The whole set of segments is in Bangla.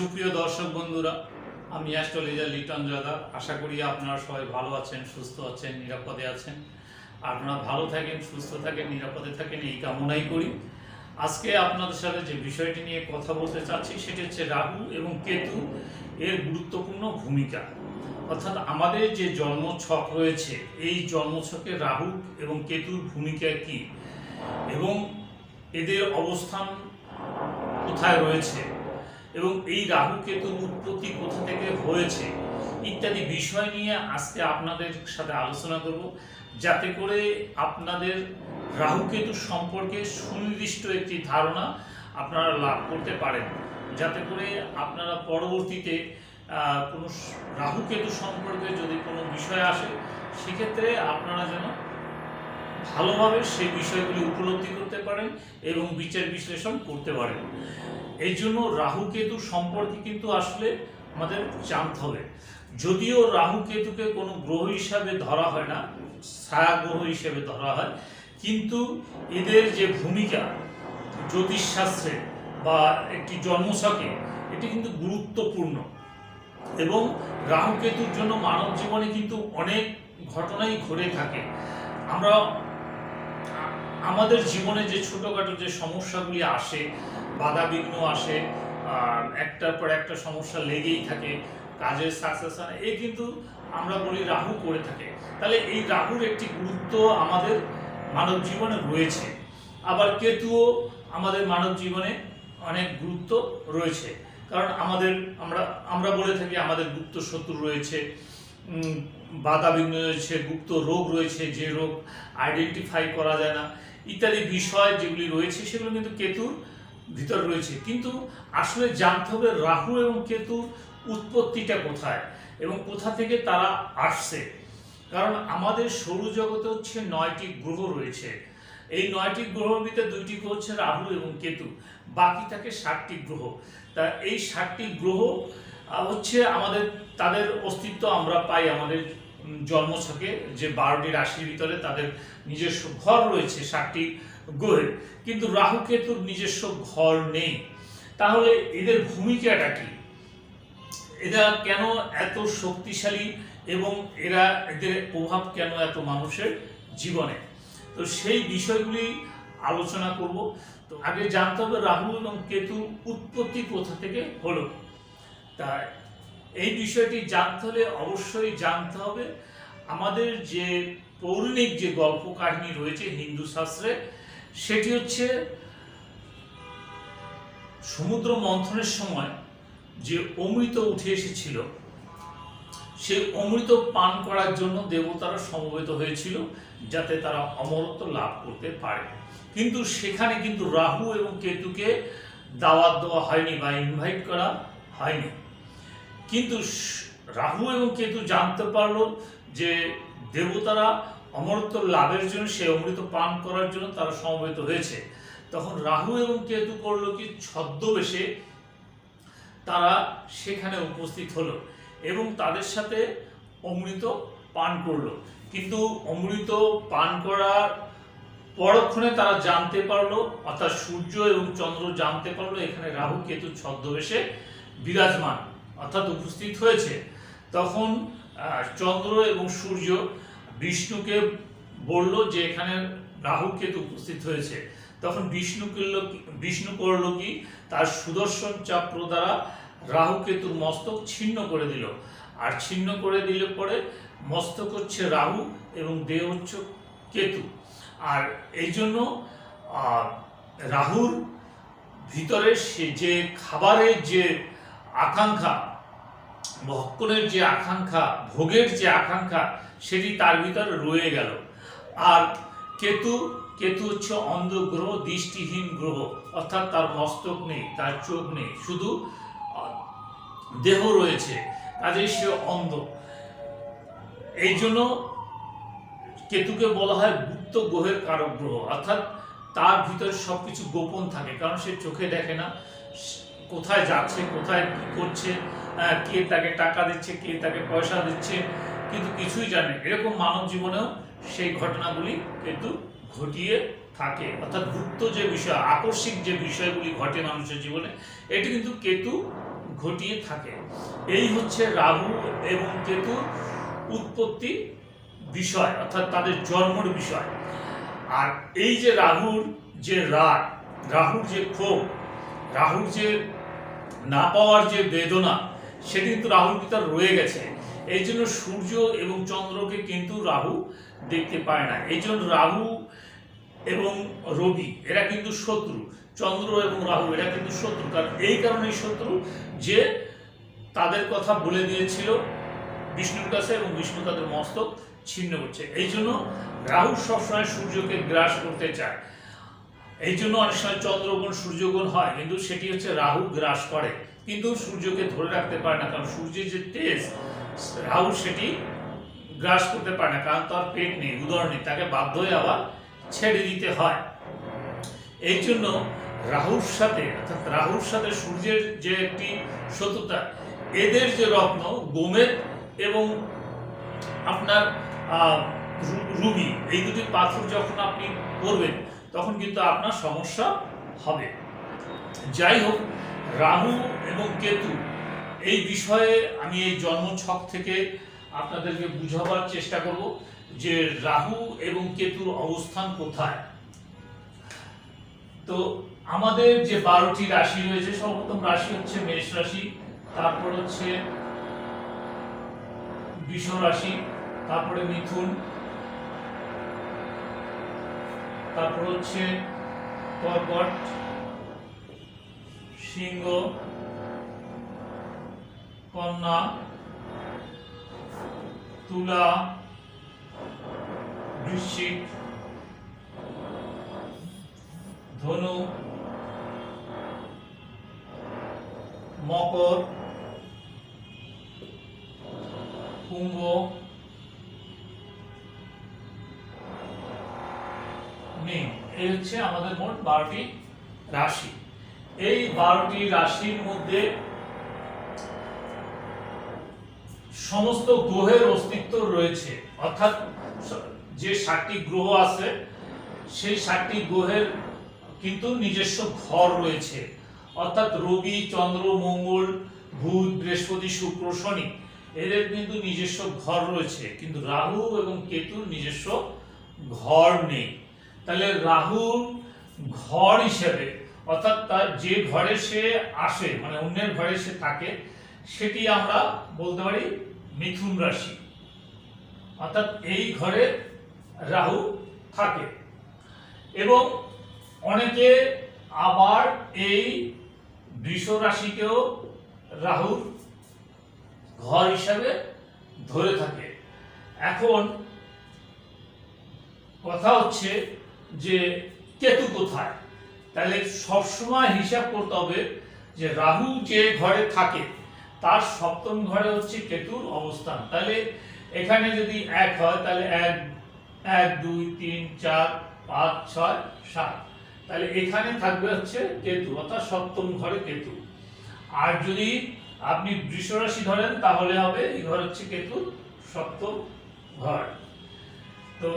সুপ্রিয় দর্শক বন্ধুরা, আমি অ্যাস্ট্রোলজার লিটন জাদা আশা করি আপনারা সবাই ভালো আছেন, সুস্থ আছেন, নিরাপদে আছেন। আপনারা ভালো থাকেন, সুস্থ থাকেন, নিরাপদে থাকেন, এই কামনাই করি। আজকে আপনাদের সাথে যে বিষয়টি নিয়ে কথা বলতে চাচ্ছি, সেটি হচ্ছে রাহু এবং কেতু এর গুরুত্বপূর্ণ ভূমিকা। অর্থাৎ আমাদের যে জন্মছক রয়েছে, এই জন্মছকে রাহু এবং কেতুর ভূমিকা কি? এবং এদের অবস্থান কোথায় রয়েছে? এবং এই রাহু কেতুর উৎপত্তি কোথা থেকে হয়েছে ইত্যাদি বিষয় নিয়ে আজকে আপনাদের সাথে আলোচনা করব। যাতে করে আপনাদের রাহু কেতু সম্পর্কে সুনির্দিষ্ট একটি ধারণা আপনারা লাভ করতে পারেন। যাতে করে আপনারা পরবর্তীতে কোনো স- রাহু কেতু সম্পর্কে যদি কোনো বিষয় আসে, সেক্ষেত্রে আপনারা যেন ভালোভাবে সেই বিষয়গুলি উপলব্ধি করতে পারেন এবং বিচার বিশ্লেষণ করতে পারেন। এই জন্য রাহু কেতু সম্পর্কে কিন্তু আসলে আমাদের জানতে হবে। যদিও রাহু কেতুকে কোনো গ্রহ হিসাবে ধরা হয় না, ছায়া গ্রহ হিসেবে ধরা হয়, কিন্তু এদের যে ভূমিকা জ্যোতিষশাস্ত্রে বা একটি জন্মছকে এটি কিন্তু গুরুত্বপূর্ণ। এবং রাহু কেতুর জন্য মানব জীবনে কিন্তু অনেক ঘটনাই ঘটে থাকে। আমরা, আমাদের জীবনে যে ছোটোখাটো যে সমস্যাগুলি আসে বাধা বিঘ্ন আসে একটার পর একটা সমস্যা লেগেই থাকে, কাজের সাকসেস হয় এই কিন্তু আমরা বলি রাহু করে থাকে। তাহলে এই রাহুর একটি গুরুত্ব আমাদের মানব জীবনে রয়েছে। আবার কেতুও আমাদের মানব জীবনে অনেক গুরুত্ব রয়েছে। কারণ আমাদের, আমরা আমরা বলে থাকি আমাদের গুপ্ত শত্রু রয়েছে বাধা বিঘ্ন রয়েছে, গুপ্ত রোগ রয়েছে, যে রোগ আইডেন্টিফাই করা যায় না, ইত্যাদি বিষয় যেগুলি রয়েছে, সেগুলো কিন্তু কেতুর ভিতর রয়েছে। কিন্তু আসলে জানতে হবে রাহু এবং কেতুর উৎপত্তিটা কোথায় এবং কোথা থেকে তারা আসছে। কারণ আমাদের সৌরজগতে হচ্ছে নয়টি গ্রহ রয়েছে। এই নয়টি গ্রহের ভিতরে দুইটি গ্রহ হচ্ছে রাহু এবং কেতু। বাকি থাকে ষাটটি গ্রহ। তা এই ষাটটি গ্রহ হচ্ছে আমাদের তাদের অস্তিত্ব আমরা পাই আমাদের উম, জন্মছকে। যে বারোটি রাশির ভিতরে তাদের নিজস্ব ঘর রয়েছে ষাটটি গ্রহের কিন্তু রাহু কেতুর নিজস্ব ঘর নেই। তাহলে এদের ভূমিকাটা কি? এরা কেন এত শক্তিশালী এবং এরা এদের প্রভাব কেন এত মানুষের জীবনে? তো সেই বিষয়গুলি আলোচনা করব। তো আগে জানতে হবে রাহু এবং কেতু উৎপত্তি কোথা থেকে হলো। তা এই বিষয়টি জানতে হলে অবশ্যই জানতে হবে, আমাদের যে পৌরাণিক যে গল্প কাহিনী রয়েছে হিন্দু শাস্ত্রে সেটি হচ্ছে সমুদ্র মন্থনের সময় যে অমৃত উঠে এসেছিল সেই অমৃত পান করার জন্য দেবতারা সমবেত হয়েছিল যাতে তারা অমরত্ব লাভ করতে পারে। কিন্তু সেখানে কিন্তু রাহু এবং কেতুকে দাওয়াত দেওয়া হয়নি বা ইনভাইট করা হয়নি। কিন্তু রাহু এবং কেতু জানতে পারল যে দেবতারা অমরত্ব লাভের জন্য সে অমৃত পান করার জন্য তারা সমবেত হয়েছে। তখন রাহু এবং কেতু করল কি? ছদ্মবেশে তারা সেখানে উপস্থিত হলো এবং তাদের সাথে অমৃত পান করল। কিন্তু অমৃত পান করার পরক্ষণে তারা জানতে পারল, অর্থাৎ সূর্য এবং চন্দ্র জানতে পারল, এখানে রাহু, কেতু, ছদ্মবেশে বিরাজমান, অর্থাৎ উপস্থিত হয়েছে। তখন চন্দ্র এবং সূর্য বিষ্ণুকে বলল যে এখানে রাহু কেতু উপস্থিত হয়েছে। তখন বিষ্ণু করল বিষ্ণু করল কি, তার সুদর্শন চক্র দ্বারা রাহু কেতুর মস্তক ছিন্ন করে দিল। আর ছিন্ন করে দিলে পরে মস্তক হচ্ছে রাহু এবং দেহ হচ্ছে কেতু। আর এই জন্য রাহুর ভিতরে সে যে খাবারের যে আকাঙ্ক্ষা ভক্ষণের যে আকাঙ্ক্ষা, ভোগের যে আকাঙ্ক্ষা, সেটি তার ভিতরে রয়ে গেল। আর কেতু কেতু হচ্ছে অন্ধ গ্রহ, দৃষ্টিহীন গ্রহ। অর্থাৎ তার মস্তক নেই, তার চোখ নেই, শুধু দেহ রয়েছে, কাজেই সে অন্ধ। এই জন্য কেতুকে বলা হয় গুপ্ত গ্রহের কারক গ্রহ। অর্থাৎ তার ভিতরে সবকিছু গোপন থাকে, কারণ সে চোখে দেখে না কোথায় যাচ্ছে, কোথায় কি করছে। কে তাকে টাকা দিচ্ছে, কে তাকে পয়সা দিচ্ছে, কিন্তু কিছুই জানে এরকম মানব জীবনেও সেই ঘটনাগুলি কিন্তু ঘটিয়ে থাকে। অর্থাৎ গুপ্ত যে বিষয়, আকস্মিক যে বিষয়গুলি ঘটে মানুষের জীবনে, এটি কিন্তু কেতু ঘটিয়ে থাকে। এই হচ্ছে রাহু এবং কেতু উৎপত্তি বিষয়, অর্থাৎ তাদের জন্মর বিষয়। আর এই যে রাহুর যে রাগ, রাহুর যে ক্ষোভ, রাহুর যে না পাওয়ার যে বেদনা সেটি কিন্তু রাহুর ভিতর রয়ে গেছে। এই জন্য সূর্য এবং চন্দ্রকে কিন্তু রাহু দেখতে পায় না। এই জন্য রাহু এবং রবি, এরা কিন্তু শত্রু। চন্দ্র এবং রাহু, এরা কিন্তু শত্রু। কারণ এই কারণেই শত্রু যে তাদের কথা বলে দিয়েছিল, বিষ্ণুর কাছে এবং বিষ্ণু তাদের মস্তক ছিন্ন করছে। এই জন্য রাহু সবসময় সূর্যকে গ্রাস করতে চায়। এই জন্য অনেক সময় চন্দ্রগুণ সূর্যগুণ হয়, কিন্তু সেটি হচ্ছে রাহু গ্রাস করে। কিন্তু সূর্যকে ধরে রাখতে পারে না, কারণ সূর্যের যে তেজ রাহু সেটি গ্রাস করতে পারে না, কারণ তার পেট নেই, উদর নেই, তাকে বাধ্য হয়ে আবার ছেড়ে দিতে হয়। এই জন্য রাহুর সাথে, অর্থাৎ রাহুর সাথে সূর্যের যে একটি শত্রুতা, এদের যে রত্ন, গোমেদ এবং আপনার রুবি, এই দুটি পাথর যখন আপনি করবেন, তখন কিন্তু আপনার সমস্যা হবে। যাই হোক রাহু এবং কেতু। এই বিষয়ে আমি এই জন্ম ছক থেকে আপনাদেরকে বুঝাবার চেষ্টা করব যে রাহু এবং কেতুর অবস্থান কোথায়। তো আমাদের যে বারোটি রাশি রয়েছে, সর্বপ্রথম রাশি হচ্ছে মেষ রাশি, তারপর হচ্ছে বৃষ রাশি, তারপরে মিথুন, তারপর হচ্ছে কর্কট সিংহ কন্যা তুলা বৃশ্চিক ধনু মকর কুম্ভ মীন এই হচ্ছে আমাদের মোট বারোটি রাশি। এই বারোটি রাশির মধ্যে সমস্ত গ্রহের অস্তিত্ব রয়েছে। অর্থাৎ যে সাতটি গ্রহ আছে, সেই সাতটি গ্রহের কিন্তু নিজস্ব ঘর রয়েছে। অর্থাৎ রবি, চন্দ্র, মঙ্গল, বুধ, বৃহস্পতি, শুক্র, শনি, এদের কিন্তু নিজস্ব ঘর রয়েছে। কিন্তু রাহু এবং কেতুর নিজস্ব ঘর নেই। তাহলে রাহুর ঘর হিসেবে অর্থাৎ তার যে ঘরে সে আসে মানে অন্যের ঘরে সে থাকে, সেটি আমরা বলতে পারি মিথুন রাশি। অর্থাৎ এই ঘরে রাহু থাকে। এবং অনেকে আবার এই বৃষ রাশিকেও রাহুর ঘর হিসাবে ধরে থাকে। এখন কথা হচ্ছে যে কেতু কোথায়? তাহলে সবসময় হিসাব করতে হবে যে রাহু যে ঘরে থাকে, তার সপ্তম ঘরে হচ্ছে কেতুর অবস্থান। তাহলে এখানে যদি এক হয়, তাহলে এক এক, দুই, তিন, চার, পাঁচ, ছয়, সাত। তাহলে এখানে থাকবে হচ্ছে কেতু, অর্থাৎ সপ্তম ঘরে কেতু। আর যদি আপনি বৃষ রাশি ধরেন, তাহলে হবে এই ঘর হচ্ছে কেতু সপ্তম ঘর। তো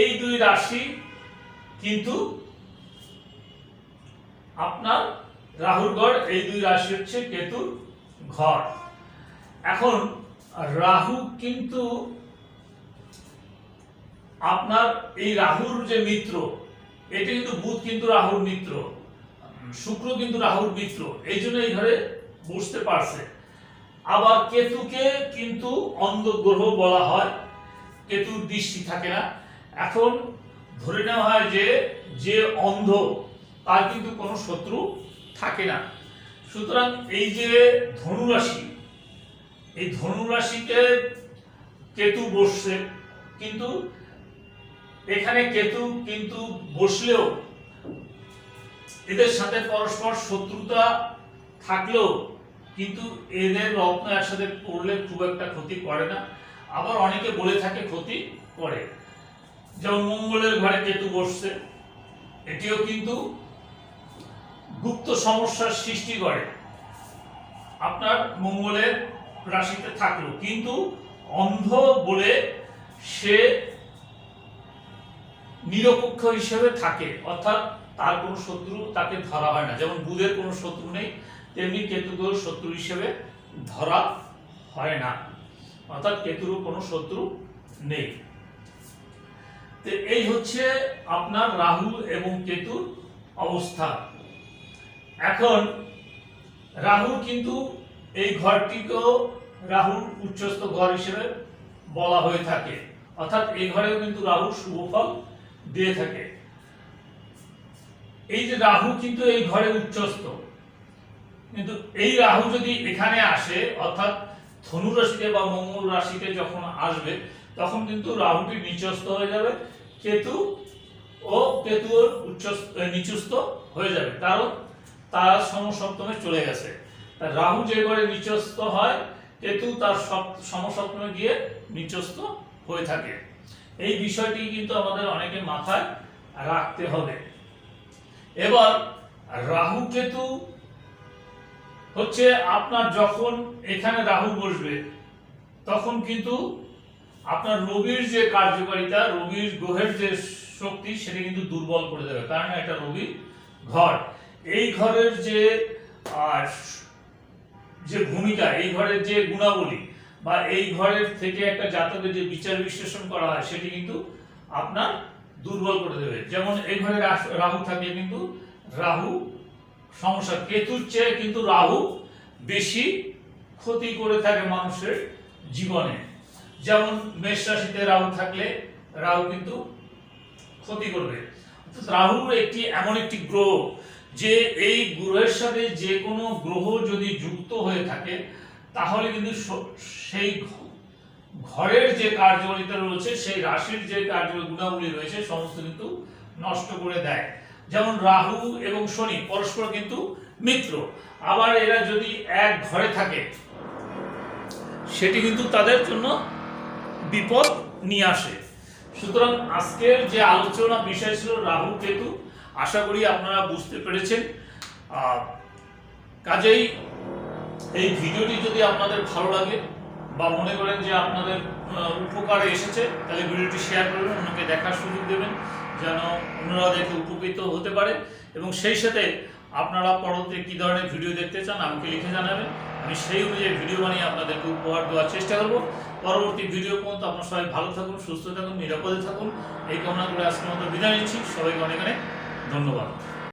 এই দুই রাশি কিন্তু আপনার রাহুর গড়, এই দুই রাশি হচ্ছে কেতুর ঘর। এখন রাহু কিন্তু আপনার এই রাহুর যে মিত্র, এটা কিন্তু বুধ কিন্তু রাহুর মিত্র, শুক্র কিন্তু রাহুর মিত্র, এই জন্য এই ঘরে বসতে পারছে। আবার কেতুকে কিন্তু অন্ধ গ্রহ বলা হয়, কেতুর দৃষ্টি থাকে না। এখন ধরে নেওয়া হয় যে যে অন্ধ তার কিন্তু কোনো শত্রু থাকে না। সুতরাং এই যে ধনুরাশি, এই ধনুরাশিতে কেতু বসছে, কিন্তু এখানে কেতু কিন্তু বসলেও এদের সাথে পরস্পর শত্রুতা থাকলেও কিন্তু এদের রত্ন একসাথে করলে খুব একটা ক্ষতি করে না। আবার অনেকে বলে থাকে ক্ষতি করে। যেমন মঙ্গলের ঘরে কেতু বসছে, এটিও কিন্তু গুপ্ত সমস্যার সৃষ্টি করে। আপনার মঙ্গলের রাশিতে থাকল। কিন্তু অন্ধ বলে সে নিরপেক্ষ হিসেবে থাকে। অর্থাৎ তার কোনো শত্রু তাকে ধরা হয় না। যেমন বুধের কোনো শত্রু নেই, তেমনি কেতুকেও শত্রু হিসেবে ধরা হয় না। অর্থাৎ কেতুরও কোনো শত্রু নেই। এই হচ্ছে আপনার রাহু এবং কেতুর অবস্থা। এখন রাহুর কিন্তু এই ঘরটিকেও রাহুর উচ্চস্থ ঘর হিসেবে বলা হয়ে থাকে। অর্থাৎ এই ঘরেও কিন্তু রাহু শুভ ফল দিয়ে থাকে। এই যে রাহু কিন্তু এই ঘরে উচ্চস্থ। কিন্তু এই রাহু যদি এখানে আসে অর্থাৎ ধনু রাশিতে বা মঙ্গল রাশিতে যখন আসবে তখন কিন্তু রাহুটি নিচস্থ হয়ে যাবে কেতু ও কেতু ওর উচ্চস্থ এ, নিচস্থ হয়ে যাবে। কারণ তার সমসপ্তমে চলে গেছে। রাহু যে ঘরে নিচস্থ হয়, কেতু তার সপ- সমসপ্তমে গিয়ে নিচস্থ হয়ে থাকে। এই বিষয়টি কিন্তু আমাদের অনেকে মাথায় রাখতে হবে। এবার রাহু কেতু হচ্ছে আপনার যখন এখানে রাহু বসবে, তখন কিন্তু আপনার রবির যে কার্যকারিতা, রবির গ্রহের যে শক্তি, সেটা কিন্তু দুর্বল করে দেবে। কারণ এটা রবির ঘর। এই ঘরের যে যে ভূমিকা, এই ঘরের যে গুণাবলী, বা এই ঘরের থেকে একটা জাতকের যে বিচার বিশ্লেষণ করা হয়, সেটি কিন্তু আপনার দুর্বল করে দেবে। যেমন এই ঘরে রাহু থাকলে কিন্তু, রাহু সমস্যা, কেতুর চেয়ে কিন্তু রাহু বেশি ক্ষতি করে থাকে মানুষের জীবনে। যেমন মেষ রাশিতে রাহু থাকলে, রাহু কিন্তু ক্ষতি করবে। রাহু একটি এমন একটি গ্রহ যে এই গ্রহের সাথে যে কোনো গ্রহ যদি যুক্ত হয়ে থাকে, তাহলে কিন্তু সেই ঘরের যে কার্যকারিতা রয়েছে, সেই রাশির যে কার্য গুণাবলী রয়েছে, সমস্ত কিন্তু নষ্ট করে দেয়। যেমন রাহু এবং শনি পরস্পর কিন্তু মিত্র। আবার এরা যদি এক ঘরে থাকে, সেটি কিন্তু তাদের জন্য বিপদ নিয়ে আসে। সুতরাং আজকের যে আলোচনা বিষয় ছিল রাহু, কেতু আশা করি আপনারা বুঝতে পেরেছেন। কাজেই এই ভিডিওটি যদি আপনাদের ভালো লাগে বা মনে করেন যে আপনাদের উপকারে এসেছে, তাহলে ভিডিওটি শেয়ার করবেন, অন্যকে দেখার সুযোগ দেবেন, যেন অন্যরা দেখে উপকৃত হতে পারে। এবং সেই সাথে আপনারা পরবর্তী কী ধরনের ভিডিও দেখতে চান, আমাকে লিখে জানাবেন। আমি সেই অনুযায়ী ভিডিও বানিয়ে আপনাদেরকে উপহার দেওয়ার চেষ্টা করব। পরবর্তী ভিডিও পর্যন্ত আপনার সবাই ভালো থাকুন, সুস্থ থাকুন, নিরাপদে থাকুন। এই কামনা করে আজকের মতো বিদায় নিচ্ছি। সবাইকে অনেক অনেক ধন্যবাদ